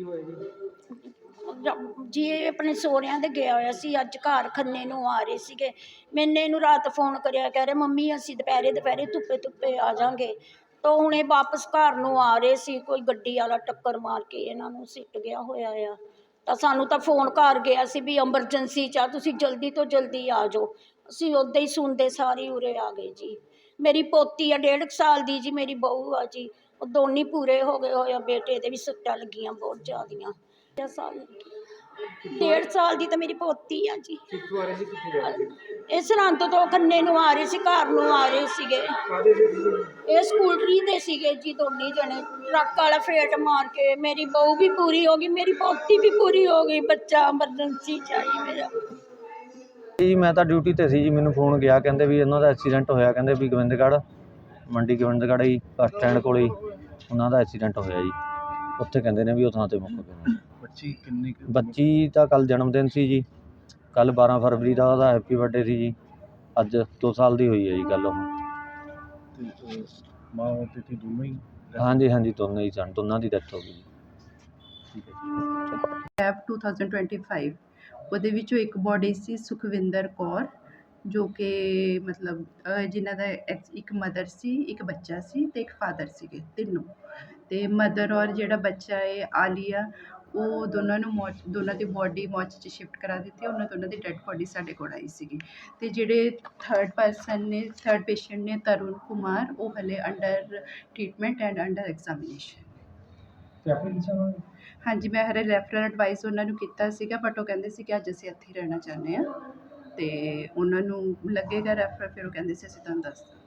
ਕੀ ਹੋਇਆ ਜੀ? ਰ- ਜੀ, ਇਹ ਆਪਣੇ ਸਹੁਰਿਆਂ ਦੇ ਗਿਆ ਹੋਇਆ ਸੀ, ਅੱਜ ਘਰ ਖੰਨੇ ਨੂੰ ਆ ਰਹੇ ਸੀਗੇ। ਮੈਨੇ ਇਹਨੂੰ ਰਾਤ ਫੋਨ ਕਰਿਆ, ਕਹਿ ਰਿਹਾ, ਮੰਮੀ, ਅਸੀਂ ਦੁਪਹਿਰੇ ਦੁਪਹਿਰੇ ਧੁੱਪੇ ਧੁੱਪੇ ਆ ਜਾਾਂਗੇ। ਤਾਂ ਹੁਣ ਇਹ ਵਾਪਸ ਘਰ ਨੂੰ ਆ ਰਹੇ ਸੀ, ਕੋਈ ਗੱਡੀ ਵਾਲਾ ਟੱਕਰ ਮਾਰ ਕੇ ਇਹਨਾਂ ਨੂੰ ਸਿੱਟ ਗਿਆ ਹੋਇਆ ਆ। ਤਾਂ ਸਾਨੂੰ ਤਾਂ ਫੋਨ ਕਰ ਗਿਆ ਸੀ ਵੀ ਐਮਰਜੈਂਸੀ ਚ ਆ, ਤੁਸੀਂ ਜਲਦੀ ਤੋਂ ਜਲਦੀ ਆ ਜਾਓ। ਅਸੀਂ ਉਦਾਂ ਹੀ ਸੁਣਦੇ ਸਾਰੀ ਉਰੇ ਆ ਗਏ ਜੀ। ਮੇਰੀ ਪੋਤੀ ਆ, ਡੇਢ ਕੁ ਸਾਲ ਦੀ ਜੀ, ਮੇਰੀ ਬਹੂ ਆ ਜੀ। ਉਹ ਦੋਨੀ ਪੂਰੇ ਹੋ ਗਏ ਹੋਏ ਆ ਬੇਟੇ ਦੇ ਵੀ ਸੱਟਾਂ ਲੱਗੀਆਂ ਬਹੁਤ ਜ਼ਿਆਦੀਆਂ। ਡੇਢ ਸਾਲ ਡੇਢ ਸਾਲ ਦੀ ਤਾਂ ਮੇਰੀ ਪੋਤੀ ਆ ਜੀ। ਕਿੱਥੋਂ ਆ ਰਹੇ ਸੀ ਕਿੱਥੇ ਜਾ ਰਹੇ ਸੀ? ਇਹ ਸਰਹੰਦ ਤੋਂ ਖੰਨੇ ਨੂੰ ਆ ਰਹੇ ਸੀ ਘਰ ਨੂੰ ਆ ਰਹੇ ਸੀਗੇ। ਸੀ ਤੁਸੀਂ? ਇਹ ਸਕੂਟਰੀ ਦੇ ਸੀਗੇ ਜੀ ਦੋਨੇ ਜਣੇ। ਟਰੱਕ ਵਾਲਾ ਫੇਟ ਮਾਰ ਕੇ ਮੇਰੀ ਬਹੂ ਵੀ ਪੂਰੀ ਹੋ ਗਈ ਮੇਰੀ ਪੋਤੀ ਵੀ ਪੂਰੀ ਹੋ ਗਈ ਬੱਚਾ ਐਮਰਜੈਂਸੀ ਚਾਹੀ ਮੇਰਾ। ਜੀ ਮੈਂ ਤਾਂ ਡਿਊਟੀ ਤੇ ਸੀ ਜੀ ਮੈਨੂੰ ਫੋਨ ਗਿਆ ਕਹਿੰਦੇ ਵੀ ਇਹਨਾਂ ਦਾ ਐਕਸੀਡੈਂਟ ਹੋਇਆ ਕਹਿੰਦੇ ਵੀ ਗੋਬਿੰਦਗੜ੍ਹ ਮੰਡੀ ਗੋਬਿੰਦਗੜ੍ਹ ਜੀ ਬੱਸ ਸਟੈਂਡ ਕੋਲੇ ਹੀ। ਉਹਨਾਂ ਦਾ ਐਕਸੀਡੈਂਟ ਹੋਇਆ ਜੀ। ਉੱਥੇ ਕਹਿੰਦੇ ਨੇ ਵੀ ਉਹ ਥਾਂ ਤੇ ਮੁੱਕ ਗਏ ਨੇ। ਬੱਚੀ ਕਿੰਨੀ ਕੁ- ਬੱਚੀ ਦਾ ਕੱਲ ਜਨਮ ਦਿਨ ਸੀ ਜੀ। ਕੱਲ 12 ਫਰਵਰੀ ਦਾ ਉਹਦਾ ਹੈਪੀ ਬਰਥਡੇ ਸੀ ਜੀ। ਅੱਜ 2 ਸਾਲ ਦੀ ਹੋਈ ਹੈ ਜੀ ਕੱਲ ਉਹ। ਤੇ, ਅਹ, ਮਾਂ ਤੇ ਤੀ ਦੋਨੋਂ ਹੀ ਹਾਂਜੀ ਹਾਂਜੀ ਦੋਨੇ ਹੀ ਸਨ। ਦੋਨਾਂ ਦੀ ਡੈਥ ਹੋ ਗਈ ਜੀ। ਠੀਕ ਹੈ ਜੀ। ਐਪ 2025 ਉਹਦੇ ਵਿੱਚੋਂ ਇੱਕ ਬੋਡੀ ਸੀ ਸੁਖਵਿੰਦਰ ਕੌਰ। ਜੋ ਕਿ ਮਤਲਬ ਜਿਨ੍ਹਾਂ ਦਾ ਇੱਕ ਮਦਰ ਸੀ ਇੱਕ ਬੱਚਾ ਸੀ ਤੇ ਇੱਕ ਫਾਦਰ ਸੀਗੇ ਤਿੰਨੋਂ। ਤੇ ਮਦਰ ਔਰ ਜਿਹੜਾ ਬੱਚਾ ਹੈ ਆਲੀਆ ਉਹ ਦੋਨਾਂ ਨੂੰ ਮੌਚ ਦੋਨਾਂ ਦੀ ਬੋਡੀ ਮੌਚ 'ਚ ਸ਼ਿਫਟ ਕਰਾ ਦਿੱਤੀ ਉਹਨਾਂ ਦੋਨਾਂ ਦੀ ਡੈੱਡ ਬੋਡੀ ਸਾਡੇ ਕੋਲ ਆਈ ਸੀਗੀ। ਤੇ ਜਿਹੜੇ ਥਰਡ ਪਰਸਨ ਨੇ ਥਰਡ ਪੇਸ਼ੈਂਟ ਨੇ ਤਰੁਣ ਕੁਮਾਰ ਉਹ ਹਲੇ under treatment and under examination ਹਾਂਜੀ ਮੈਂ ਹਰੇ ਰੈਫਰਲ ਐਡਵਾਈਸ ਉਹਨਾਂ ਨੂੰ ਕੀਤਾ ਸੀਗਾ ਬਟ ਉਹ ਕਹਿੰਦੇ ਸੀ ਕਿ ਅੱਜ ਅਸੀਂ ਇੱਥੇ ਹੀ ਰਹਿਣਾ ਚਾਹੁੰਦੇ ਹਾਂ। ਤੇ ਉਹਨਾਂ ਨੂੰ ਲੱਗੇਗਾ ਰੈਫਰ ਫਿਰ ਉਹ ਕਹਿੰਦੇ ਸੀ ਅਸੀਂ ਤੁਹਾਨੂੰ ਦੱਸ ਦਾਂਗੇ